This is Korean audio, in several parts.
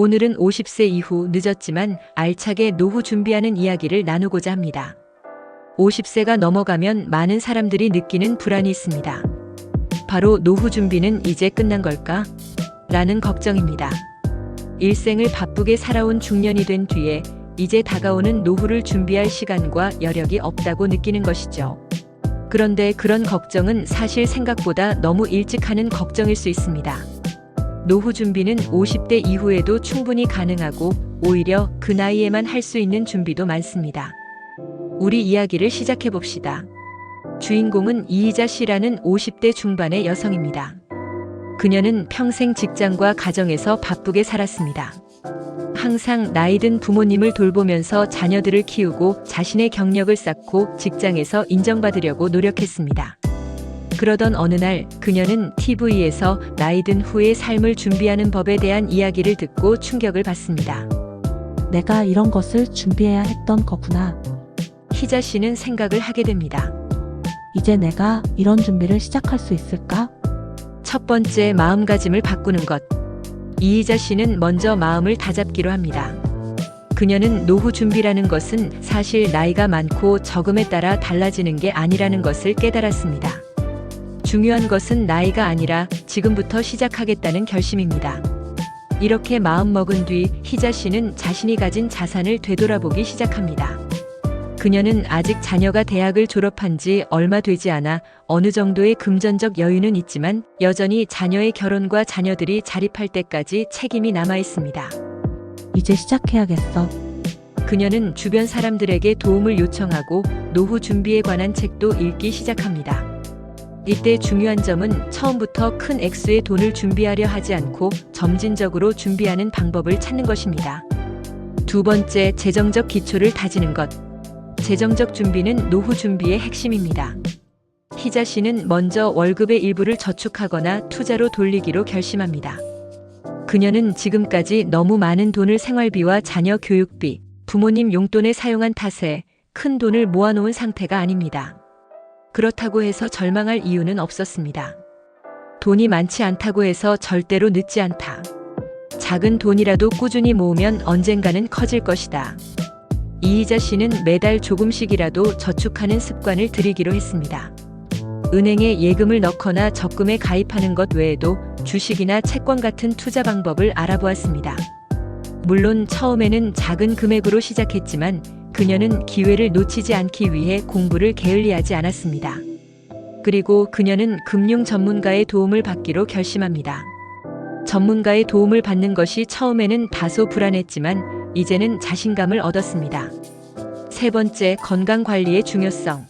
오늘은 50세 이후 늦었지만 알차게 노후 준비하는 이야기를 나누고자 합니다. 50세가 넘어가면 많은 사람들이 느끼는 불안이 있습니다. 바로 노후 준비는 이제 끝난 걸까? 라는 걱정입니다. 일생을 바쁘게 살아온 중년이 된 뒤에 이제 다가오는 노후를 준비할 시간과 여력이 없다고 느끼는 것이죠. 그런데 그런 걱정은 사실 생각보다 너무 일찍 하는 걱정일 수 있습니다. 노후 준비는 50대 이후에도 충분히 가능하고 오히려 그 나이에만 할 수 있는 준비도 많습니다. 우리 이야기를 시작해 봅시다. 주인공은 이희자 씨라는 50대 중반의 여성입니다. 그녀는 평생 직장과 가정에서 바쁘게 살았습니다. 항상 나이든 부모님을 돌보면서 자녀들을 키우고 자신의 경력을 쌓고 직장에서 인정받으려고 노력했습니다. 그러던 어느 날 그녀는 TV에서 나이든 후의 삶을 준비하는 법에 대한 이야기를 듣고 충격을 받습니다. 내가 이런 것을 준비해야 했던 거구나. 희자 씨는 생각을 하게 됩니다. 이제 내가 이런 준비를 시작할 수 있을까? 첫 번째 마음가짐을 바꾸는 것. 이희자 씨는 먼저 마음을 다잡기로 합니다. 그녀는 노후 준비라는 것은 사실 나이가 많고 적음에 따라 달라지는 게 아니라는 것을 깨달았습니다. 중요한 것은 나이가 아니라 지금부터 시작하겠다는 결심입니다. 이렇게 마음먹은 뒤 희자 씨는 자신이 가진 자산을 되돌아보기 시작합니다. 그녀는 아직 자녀가 대학을 졸업한 지 얼마 되지 않아 어느 정도의 금전적 여유는 있지만 여전히 자녀의 결혼과 자녀들이 자립할 때까지 책임이 남아 있습니다. 이제 시작해야겠어. 그녀는 주변 사람들에게 도움을 요청하고 노후 준비에 관한 책도 읽기 시작합니다. 이때 중요한 점은 처음부터 큰 액수의 돈을 준비하려 하지 않고 점진적으로 준비하는 방법을 찾는 것입니다. 두 번째, 재정적 기초를 다지는 것. 재정적 준비는 노후 준비의 핵심입니다. 희자 씨는 먼저 월급의 일부를 저축하거나 투자로 돌리기로 결심합니다. 그녀는 지금까지 너무 많은 돈을 생활비와 자녀 교육비, 부모님 용돈에 사용한 탓에 큰 돈을 모아놓은 상태가 아닙니다. 그렇다고 해서 절망할 이유는 없었습니다. 돈이 많지 않다고 해서 절대로 늦지 않다. 작은 돈이라도 꾸준히 모으면 언젠가는 커질 것이다. 이희자 씨는 매달 조금씩이라도 저축하는 습관을 들이기로 했습니다. 은행에 예금을 넣거나 적금에 가입하는 것 외에도 주식이나 채권 같은 투자 방법을 알아보았습니다. 물론 처음에는 작은 금액으로 시작했지만 그녀는 기회를 놓치지 않기 위해 공부를 게을리하지 않았습니다. 그리고 그녀는 금융 전문가의 도움을 받기로 결심합니다. 전문가의 도움을 받는 것이 처음에는 다소 불안했지만 이제는 자신감을 얻었습니다. 세 번째, 건강 관리의 중요성.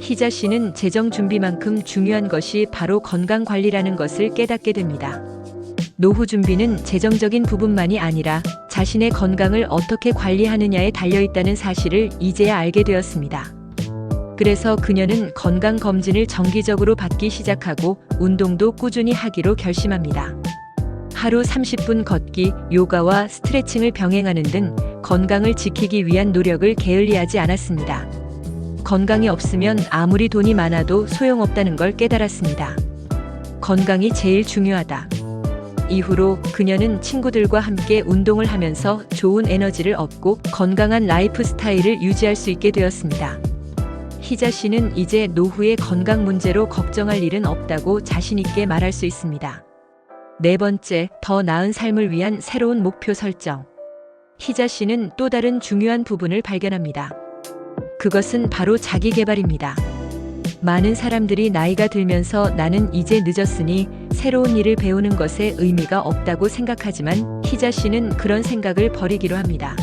희자 씨는 재정 준비만큼 중요한 것이 바로 건강 관리라는 것을 깨닫게 됩니다. 노후 준비는 재정적인 부분만이 아니라 자신의 건강을 어떻게 관리하느냐에 달려 있다는 사실을 이제야 알게 되었습니다. 그래서 그녀는 건강 검진을 정기적으로 받기 시작하고 운동도 꾸준히 하기로 결심합니다. 하루 30분 걷기, 요가와 스트레칭을 병행하는 등 건강을 지키기 위한 노력을 게을리하지 않았습니다. 건강이 없으면 아무리 돈이 많아도 소용없다는 걸 깨달았습니다. 건강이 제일 중요하다. 이후로 그녀는 친구들과 함께 운동을 하면서 좋은 에너지를 얻고 건강한 라이프 스타일을 유지할 수 있게 되었습니다. 희자 씨는 이제 노후의 건강 문제로 걱정할 일은 없다고 자신있게 말할 수 있습니다. 네 번째, 더 나은 삶을 위한 새로운 목표 설정. 희자 씨는 또 다른 중요한 부분을 발견합니다. 그것은 바로 자기 개발입니다. 많은 사람들이 나이가 들면서 나는 이제 늦었으니 새로운 일을 배우는 것에 의미가 없다고 생각하지만 희자 씨는 그런 생각을 버리기로 합니다.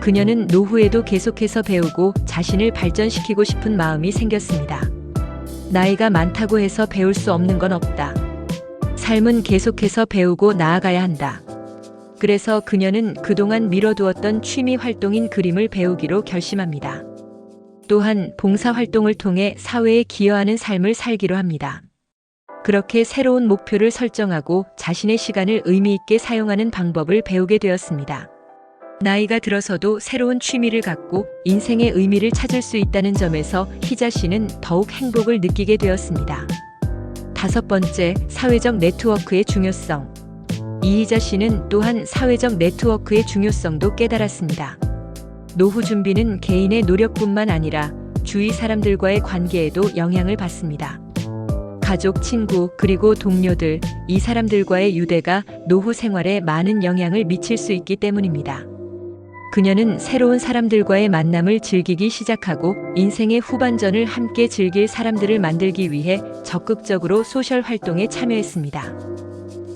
그녀는 노후에도 계속해서 배우고 자신을 발전시키고 싶은 마음이 생겼습니다. 나이가 많다고 해서 배울 수 없는 건 없다. 삶은 계속해서 배우고 나아가야 한다. 그래서 그녀는 그동안 미뤄두었던 취미 활동인 그림을 배우기로 결심합니다. 또한 봉사 활동을 통해 사회에 기여하는 삶을 살기로 합니다. 그렇게 새로운 목표를 설정하고 자신의 시간을 의미 있게 사용하는 방법을 배우게 되었습니다. 나이가 들어서도 새로운 취미를 갖고 인생의 의미를 찾을 수 있다는 점에서 희자 씨는 더욱 행복을 느끼게 되었습니다. 다섯 번째, 사회적 네트워크의 중요성. 이희자 씨는 또한 사회적 네트워크의 중요성도 깨달았습니다. 노후 준비는 개인의 노력뿐만 아니라 주위 사람들과의 관계에도 영향을 받습니다. 가족, 친구, 그리고 동료들, 이 사람들과의 유대가 노후 생활에 많은 영향을 미칠 수 있기 때문입니다. 그녀는 새로운 사람들과의 만남을 즐기기 시작하고 인생의 후반전을 함께 즐길 사람들을 만들기 위해 적극적으로 소셜 활동에 참여했습니다.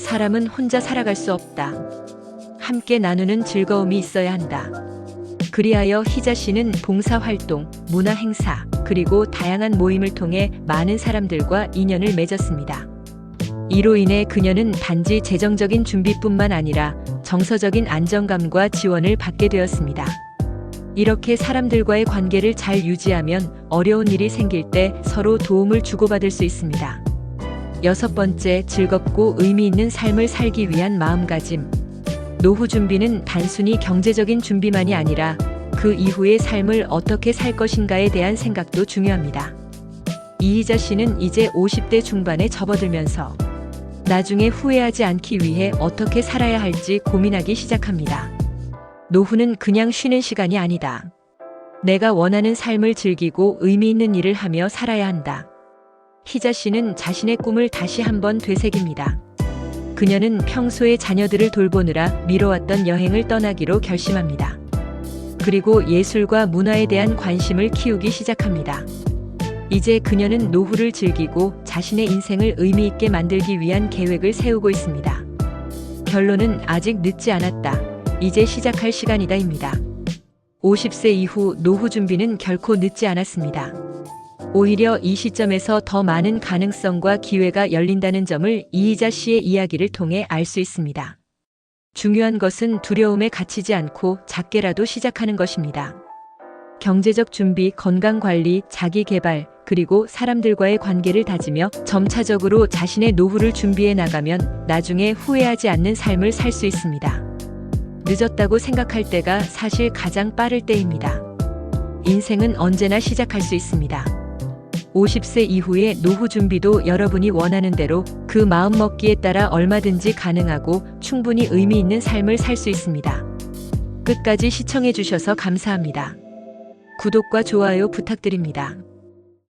사람은 혼자 살아갈 수 없다. 함께 나누는 즐거움이 있어야 한다. 그리하여 희자 씨는 봉사활동, 문화행사, 그리고 다양한 모임을 통해 많은 사람들과 인연을 맺었습니다. 이로 인해 그녀는 단지 재정적인 준비뿐만 아니라 정서적인 안정감과 지원을 받게 되었습니다. 이렇게 사람들과의 관계를 잘 유지하면 어려운 일이 생길 때 서로 도움을 주고받을 수 있습니다. 여섯 번째, 즐겁고 의미 있는 삶을 살기 위한 마음가짐. 노후 준비는 단순히 경제적인 준비만이 아니라 그 이후의 삶을 어떻게 살 것인가에 대한 생각도 중요합니다. 이희자 씨는 이제 50대 중반에 접어들면서 나중에 후회하지 않기 위해 어떻게 살아야 할지 고민하기 시작합니다. 노후는 그냥 쉬는 시간이 아니다. 내가 원하는 삶을 즐기고 의미 있는 일을 하며 살아야 한다. 희자 씨는 자신의 꿈을 다시 한번 되새깁니다. 그녀는 평소에 자녀들을 돌보느라 미뤄왔던 여행을 떠나기로 결심합니다. 그리고 예술과 문화에 대한 관심을 키우기 시작합니다. 이제 그녀는 노후를 즐기고 자신의 인생을 의미 있게 만들기 위한 계획을 세우고 있습니다. 결론은 아직 늦지 않았다. 이제 시작할 시간이다입니다. 50세 이후 노후 준비는 결코 늦지 않았습니다. 오히려 이 시점에서 더 많은 가능성과 기회가 열린다는 점을 이희자 씨의 이야기를 통해 알 수 있습니다. 중요한 것은 두려움에 갇히지 않고 작게라도 시작하는 것입니다. 경제적 준비, 건강 관리, 자기 개발, 그리고 사람들과의 관계를 다지며 점차적으로 자신의 노후를 준비해 나가면 나중에 후회하지 않는 삶을 살 수 있습니다. 늦었다고 생각할 때가 사실 가장 빠를 때입니다. 인생은 언제나 시작할 수 있습니다. 50세 이후의 노후 준비도 여러분이 원하는 대로 그 마음 먹기에 따라 얼마든지 가능하고 충분히 의미 있는 삶을 살 수 있습니다. 끝까지 시청해 주셔서 감사합니다. 구독과 좋아요 부탁드립니다.